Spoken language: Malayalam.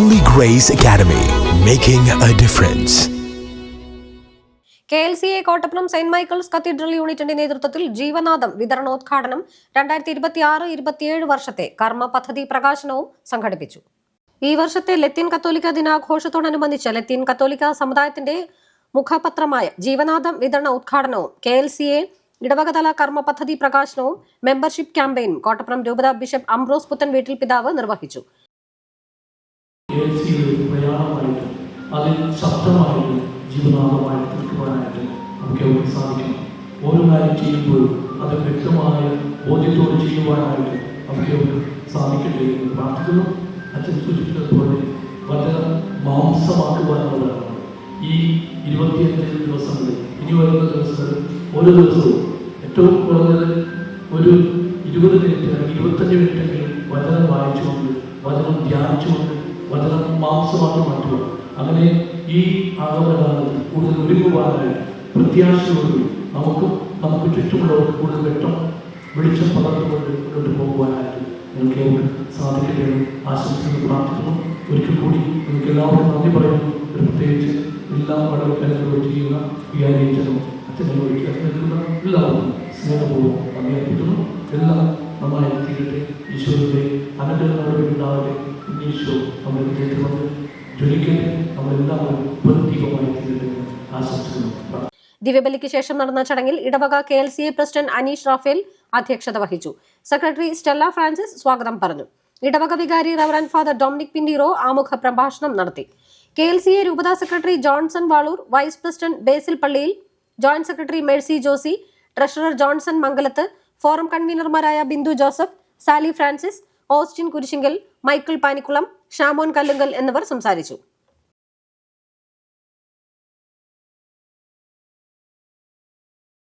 Grace Academy, making a difference. K L C A Kottappuram saint Michael's cathedral യൂണിറ്റിന്റെ നേതൃത്വത്തിൽ ജീവനാഥം വിതരണോദ്ഘാടനം രണ്ടായിരത്തി ഇരുപത്തി ആറ് ഇരുപത്തിയേഴ് വർഷത്തെ കർമ്മ പദ്ധതി പ്രകാശനവും സംഘടിപ്പിച്ചു ഈ വർഷത്തെ ലത്തീൻ കത്തോലിക്ക ദിനാഘോഷത്തോടനുബന്ധിച്ച് ലത്തീൻ കത്തോലിക്ക സമുദായത്തിന്റെ മുഖപത്രമായ ജീവനാഥം വിതരണ ഉദ്ഘാടനവും കെ എൽ സി എ ഇടവകതല കർമ്മ പദ്ധതി പ്രകാശനവും മെമ്പർഷിപ്പ് ക്യാമ്പയിനും കോട്ടപ്പുറം രൂപത ബിഷപ്പ് അംബ്രോസ് പുത്തൻ വീട്ടിൽ പിതാവ് നിർവഹിച്ചു കേൾസിയുടെ പ്രയാണമായിട്ട് അതിൽ ശബ്ദമായിട്ട് ജീവനാഥമായി തീർക്കുവാനായിട്ട് നമുക്ക് എവിടെ സാധിക്കണം. ഓരോ കാര്യം ചെയ്യുമ്പോഴും അത് വ്യക്തമായ ബോധ്യത്തോട് ചെയ്യുവാനായിട്ട് നമുക്ക് എവിടെ സാധിക്കട്ടെ എന്ന് പ്രാർത്ഥിക്കുന്നു. അച്ഛൻ സൂചിപ്പിച്ചതുപോലെ വചനം മാംസമാക്കുവാനുള്ളതാണ് ഈ ഇരുപത്തിയഞ്ച് ദിവസങ്ങളിൽ ഇനി വരുന്ന ദിവസങ്ങളിൽ ഓരോ ദിവസവും ഏറ്റവും കുറഞ്ഞത് ഒരു ഇരുപത് മിനിറ്റ് അല്ലെങ്കിൽ ഇരുപത്തഞ്ച് മിനിറ്റെങ്കിലും വചനം വായിച്ചുകൊണ്ട് വചനം ധ്യാനിച്ചുകൊണ്ട് മാംസമാക്കി മാറ്റുക അങ്ങനെ ഈ ആഗമനകാലത്ത് കൂടുതൽ ഒരുങ്ങുവാനായി പ്രത്യാശയോടുകൂടി നമുക്ക് നമുക്ക് ചുറ്റുമുള്ളവർക്ക് കൂടുതൽ വെട്ടം വെളിച്ചം പകർന്നുകൊണ്ട് മുന്നോട്ട് പോകുവാനായിട്ട് നിങ്ങൾക്ക് ഏവർക്ക് സാധിക്കട്ടെ ആശംസകൾ പ്രാർത്ഥിക്കുന്നു. ഒരിക്കൽ കൂടി നിങ്ങൾക്ക് എല്ലാവർക്കും നന്ദി പറയുന്നു പ്രത്യേകിച്ച് എല്ലാ വളരെ ചെയ്യുന്ന ചെയ്യുന്ന വികാരിച്ചനും അച്ഛനും എല്ലാവർക്കും സ്നേഹപൂർവം നന്ദി അർപ്പിക്കുന്നു. എല്ലാം നന്നായി ഈശോയുടെ അനുഗ്രഹം ഈശോ നമ്മുടെ വിജയത്തിൽ വന്ന് ജ്വലിക്കട്ടെ. നമ്മളെല്ലാവരും പ്രത്യേകമായി തീരട്ടെ ആശംസിക്കുന്നു. ദിവ്യബലിക്ക് ശേഷം നടന്ന ചടങ്ങിൽ ഇടവക K L C A president Aneesh Raphael അധ്യക്ഷത വഹിച്ചു. സെക്രട്ടറി സ്റ്റെല്ല ഫ്രാൻസിസ് സ്വാഗതം പറഞ്ഞു. ഇടവക വികാരി റവറൻ ഫാദർ ഡൊമിനിക് പിൻഡീറോ ആമുഖ പ്രഭാഷണം നടത്തി. കെ എൽ സി എ രൂപതാ secretary Johnson Valoor vice president Basil Palliyil joint secretary Mercy Josy treasurer Johnson Mangalath forum കൺവീനർമാരായ Bindu Joseph Sally Francis Austin Kurisinkal Michael Panikkulam Shamon Kallunkal എന്നിവർ സംസാരിച്ചു.